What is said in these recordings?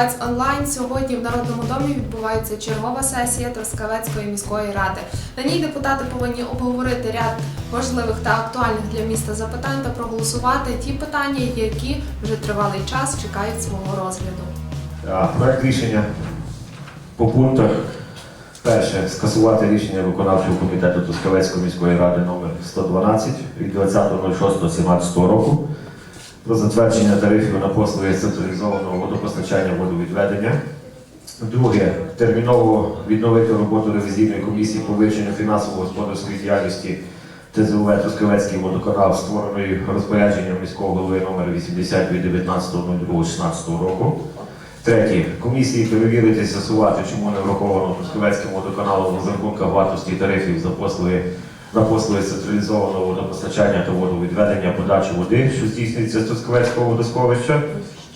Трускавець онлайн. Сьогодні в Народному домі відбувається чергова сесія Трускавецької міської ради. На ній депутати повинні обговорити ряд важливих та актуальних для міста запитань та проголосувати ті питання, які вже тривалий час чекають свого розгляду. Проект рішення по пунктах. Перше, скасувати рішення виконавчого комітету Тускавецької міської ради номер 112 від 20.06.17 року про затвердження тарифів на послуги централізованого водопостачання водовідведення. Друге, терміново відновити роботу ревізійної комісії по вивченню фінансово-господарської діяльності ТЗУВ Трускавецький водоканал, створеної розпорядженням міського голови номер 80 від 19.02.16 року. Третє. Комісії перевірити, з'ясувати, чому не враховано Трускавецьким водоканалом в розрахунках вартості тарифів за послуги на послуги централізованого водопостачання та водовідведення подачі води, що здійснюється з Трускавецького водосховища.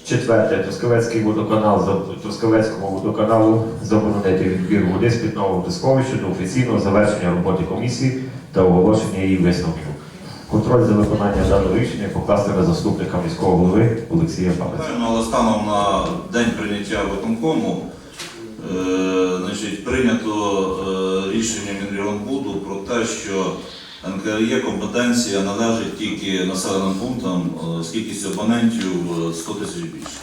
Четверте. Трускавецький водоканал за Трускавецькому водоканалу заборонити відбір води з питного водосховища до офіційного завершення роботи комісії та оголошення її висновків. Контроль за виконанням даного рішення покласти на заступника міського голови Олексія. Але станом на день прийняття виконкому значить, прийнято е, рішення Мінрегонбуду про те, що НКРЄ компетенція належить тільки населеним пунктам е, з кількістю абонентів е, 100 тисяч більше.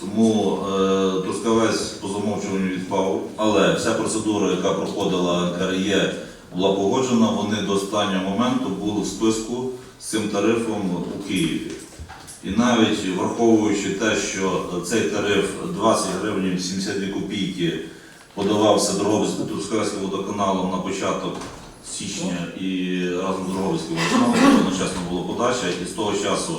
Тому е, Трускавець по замовчуванню відпав, але вся процедура, яка проходила НКРЄ, була погоджена, вони до останнього моменту були в списку з цим тарифом у Києві. І навіть враховуючи те, що цей тариф 20 гривень 72 копійки подавався Трускавецьким водоканалом на початок січня і разом з Дроговським водоканалом одночасно була подача, і з того часу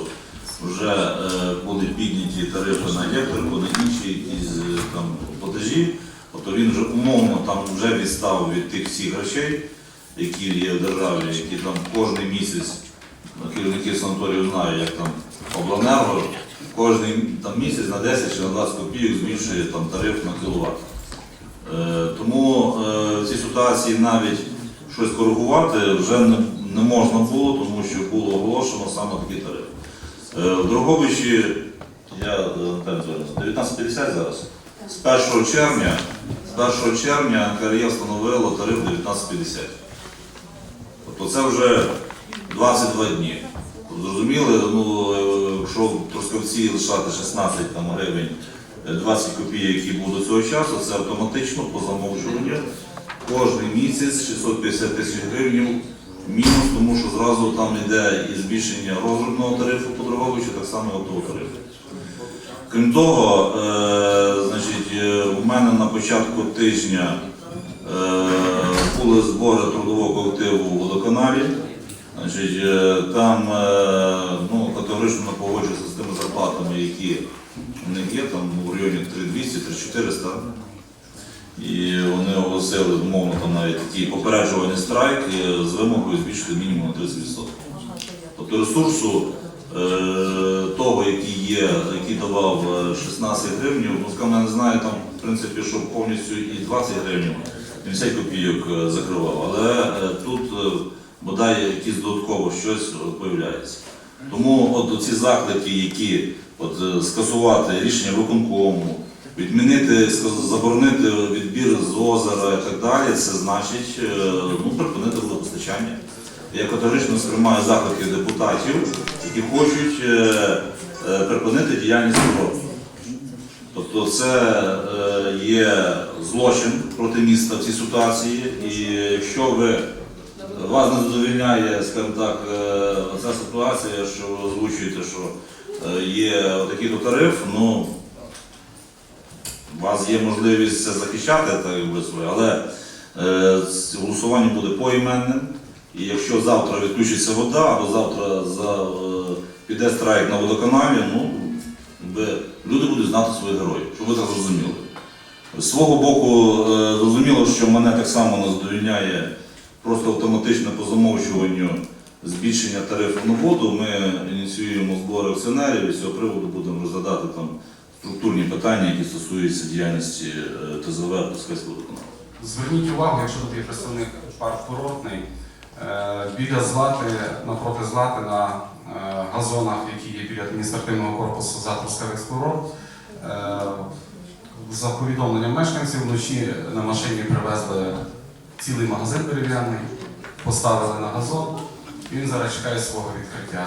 вже е, були підняті тарифи на електрику, на інші якісь е, там платежі. Тобто він вже умовно там вже відстав від тих всіх речей, які є в державі, які там кожен місяць керівники санаторію знають, як там обленерго кожен там, місяць на 10 чи на 20 копійок збільшує там, тариф на кіловат. Е, тому е, в цій ситуації навіть щось коригувати вже не, не можна було, тому що було оголошено саме такий тариф. Е, в Дрогобичі, я е, 19.50 зараз. З 1 червня, з 1 червня НКРЄ встановило тариф 19.50. Тобто це вже 22 дні. Зрозуміли, ну, е, якщо в лишати 16 там, гривень, е, 20 копійок, які були до цього часу, це автоматично по замовчуванню. Кожний місяць 650 тисяч гривень мінус, тому що зразу там йде і збільшення розробного тарифу по Дрогобичу, так само і тарифу. Крім того, е, значить, е, у мене на початку тижня е, були збори трудового колективу у водоканалі. Значить, е, там е, ну, категорично не з тими зарплатами, які в них є, там в районі 3200-3400. І вони оголосили, умовно, там навіть такий попереджувальний страйк е, з вимогою збільшити мінімум на 30%. Тобто ресурсу е, того, який є, який давав е, 16 гривень, ну, скажімо, я не знаю, там, в принципі, що повністю і 20 гривень, 50 копійок закривав, але тут бодай якісь додатково щось появляється. Тому от ці заклики, які от, е, скасувати рішення виконкому, відмінити, заборонити відбір з озера і так далі, це значить е, ну, припинити водопостачання. Я категорично сприймаю заклики депутатів, які хочуть е, припинити діяльність ОРО. Тобто це є злочин проти міста в цій ситуації, і якщо ви вас не задовільняє, скажімо так, е, ця ситуація, що ви озвучуєте, що е, є такий-то тариф, ну у вас є можливість це захищати, так якби своє, але е, голосування буде поіменним. І якщо завтра відключиться вода, або завтра за, піде страйк на водоканалі, ну люди будуть знати своїх героїв, щоб ви це зрозуміли. З свого боку, зрозуміло, що мене так само не задовільняє просто автоматичне по замовчуванню збільшення тарифу на воду. Ми ініціюємо збори акціонерів і з цього приводу будемо розглядати там структурні питання, які стосуються діяльності е, ТЗВ Пускайського водоканалу. Зверніть увагу, якщо тут є представник парк курортний, е, біля Злати, напроти Злати, на е, газонах, які є біля адміністративного корпусу за Трускавець курорт, за повідомленням мешканців, вночі на машині привезли цілий магазин дерев'яний, поставили на газон, і він зараз чекає свого відкриття.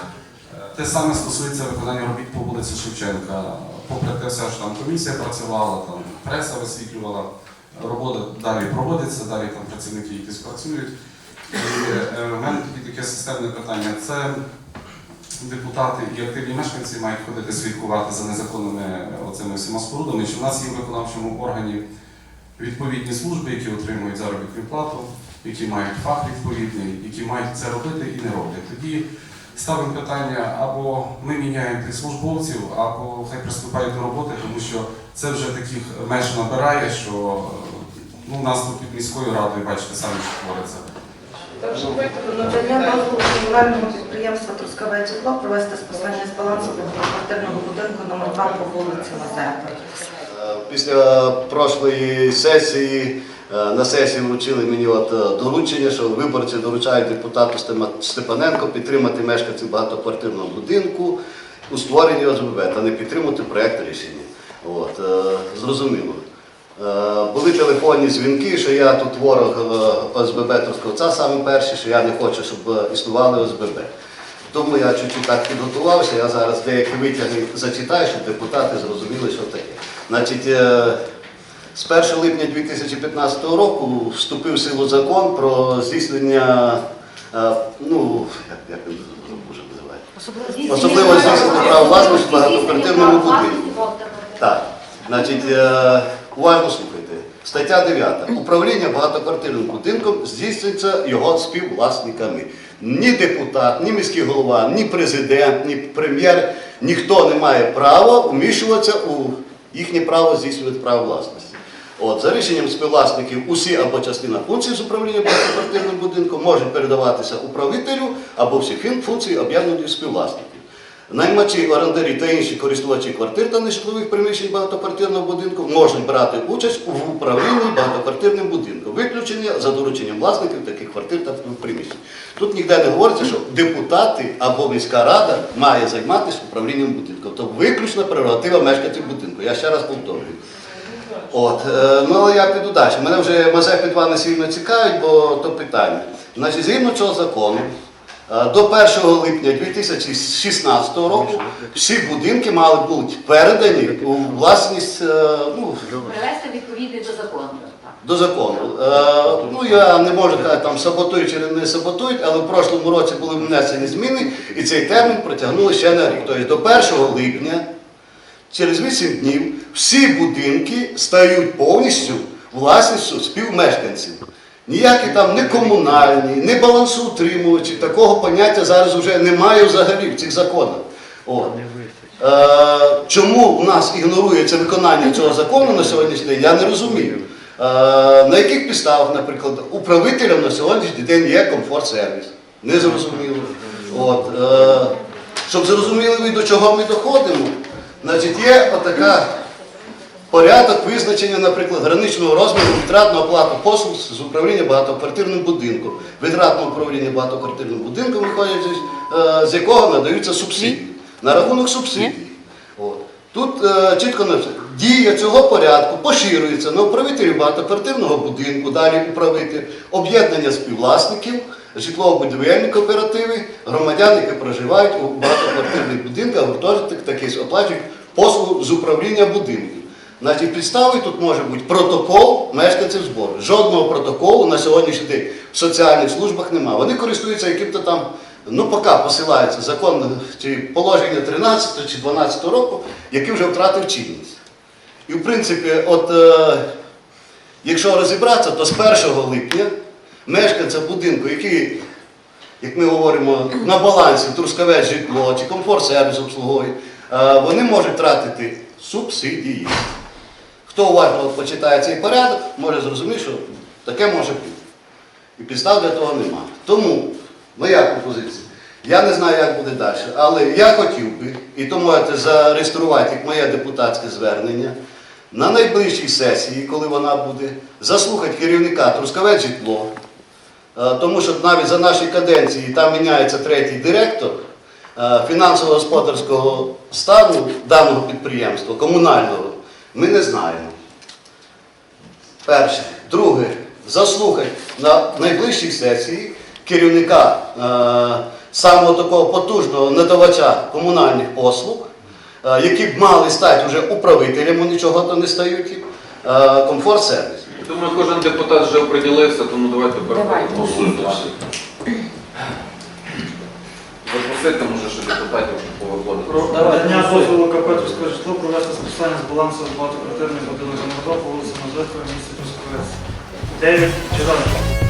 Е, Те саме стосується виконання робіт по вулиці Шевченка. Попри те, все, що там комісія працювала, там преса висвітлювала, робота далі проводиться, далі там працівники якісь працюють. І е, в мене тоді таке системне питання. Це депутати і активні мешканці мають ходити слідкувати за незаконними оцими всіма спорудами, що в нас є в виконавчому органі відповідні служби, які отримують заробітну плату, які мають фах відповідний, які мають це робити і не роблять. Тоді ставимо питання або ми міняємо тих службовців, або хай приступають до роботи, тому що це вже таких меж набирає, що ну, нас тут під міською радою, бачите, самі що твориться. Надання дозволу комунальному підприємству Трускавець житло провести списання з балансу багатоквартирного будинку номер 2 по вулиці Мазепи. Після прошлої сесії е, на сесії вручили мені от е, доручення, що виборці доручають депутату Степаненко підтримати мешканців багатоквартирного будинку у створенні ОСББ та не підтримати проєкт рішення. От, е, зрозуміло. Були телефонні дзвінки, що я тут ворог ОСББ Трускавця саме перший, що я не хочу, щоб існували ОСББ. Тому я чуть-чуть так підготувався, я зараз деякі витяги зачитаю, щоб депутати зрозуміли, що таке. Значить, е, з 1 липня 2015 року вступив в силу закон про здійснення, е, ну, як, як він вже називає? Особливо здійснення права власності в багатоквартирному будинку. Так, значить, е, уважно слухайте. Стаття 9. Управління багатоквартирним будинком здійснюється його співвласниками. Ні депутат, ні міський голова, ні президент, ні прем'єр, ніхто не має права вмішуватися у їхнє право здійснювати право власності. От, за рішенням співвласників усі або частина функцій з управління багатоквартирним будинком можуть передаватися управителю або всі функції об'єднаних співвласників. Наймачі, орендарі та інші користувачі квартир та нежитлових приміщень багатоквартирного будинку можуть брати участь в управлінні багатоквартирним будинком, виключення за дорученням власників таких квартир та приміщень. Тут ніде не говориться, що депутати або міська рада має займатися управлінням будинком. Тобто виключна прерогатива мешканців будинку. Я ще раз повторюю. От, е, ну але я піду далі. Мене вже Мазепи 2 не сильно цікавить, бо то питання. Значить, згідно цього закону, е, до 1 липня 2016 року всі будинки мали бути передані у власність е, ну, Привести відповідний до закону. До закону. Е, ну я не можу казати, там саботують чи не саботують, але в прошлому році були внесені зміни, і цей термін протягнули ще на рік. Тобто до 1 липня, через 8 днів, всі будинки стають повністю власністю співмешканців. Ніякі там не комунальні, не балансоутримувачі, такого поняття зараз вже немає взагалі в цих законах. От. Е, чому в нас ігнорується виконання цього закону на сьогоднішній день, я не розумію. Е, на яких підставах, наприклад, управителем на сьогоднішній день є комфорт-сервіс. Не зрозуміло. От, е, щоб зрозуміли ви, до чого ми доходимо, значить, є отака порядок визначення, наприклад, граничного розміру витрат на оплату послуг з управління багатоквартирним будинком. Витрат на управління багатоквартирним будинком виходять, з, е, з якого надаються субсидії. На рахунок субсидій. Тут е, чітко написано, дія цього порядку поширюється на управителів багатоквартирного будинку, далі управитель, об'єднання співвласників, житлово-будівельні кооперативи, громадян, які проживають у багатоквартирних будинках, гуртожитках, такі оплачують послугу з управління будинків. Значить, підставою тут може бути протокол мешканців збору. Жодного протоколу на сьогоднішній день в соціальних службах немає. Вони користуються яким-то там, ну поки посилається закон чи положення 13 чи 12 року, який вже втратив чинність. І в принципі, от е, якщо розібратися, то з 1 липня мешканця будинку, який, як ми говоримо, на балансі Трускавець житло чи комфорт сервіс обслуговує, е, вони можуть тратити субсидії. Хто уважно почитає цей порядок, може зрозуміти, що таке може бути. І підстав для того немає. Тому моя пропозиція. Я не знаю, як буде далі, але я хотів би, і то можете зареєструвати як моє депутатське звернення, на найближчій сесії, коли вона буде, заслухати керівника Трускавець житло, Е, тому що навіть за наші каденції там міняється третій директор е, фінансово-господарського стану даного підприємства, комунального, ми не знаємо. Перше. Друге, заслухати на найближчій сесії керівника е, самого такого потужного надавача комунальних послуг, е, які б мали стати вже управителями, нічого то не стають, е, комфорт сервіс. Думаю, кожен депутат вже оприділився, тому давайте переходимо. Запросити, може, що депутатів повиходити. Про надання дозволу КП «Трускавець житло» провести списання з балансу багатоквартирних будинок номер 2 по вулиці Мазепи, місті Трускавець. 9 чи.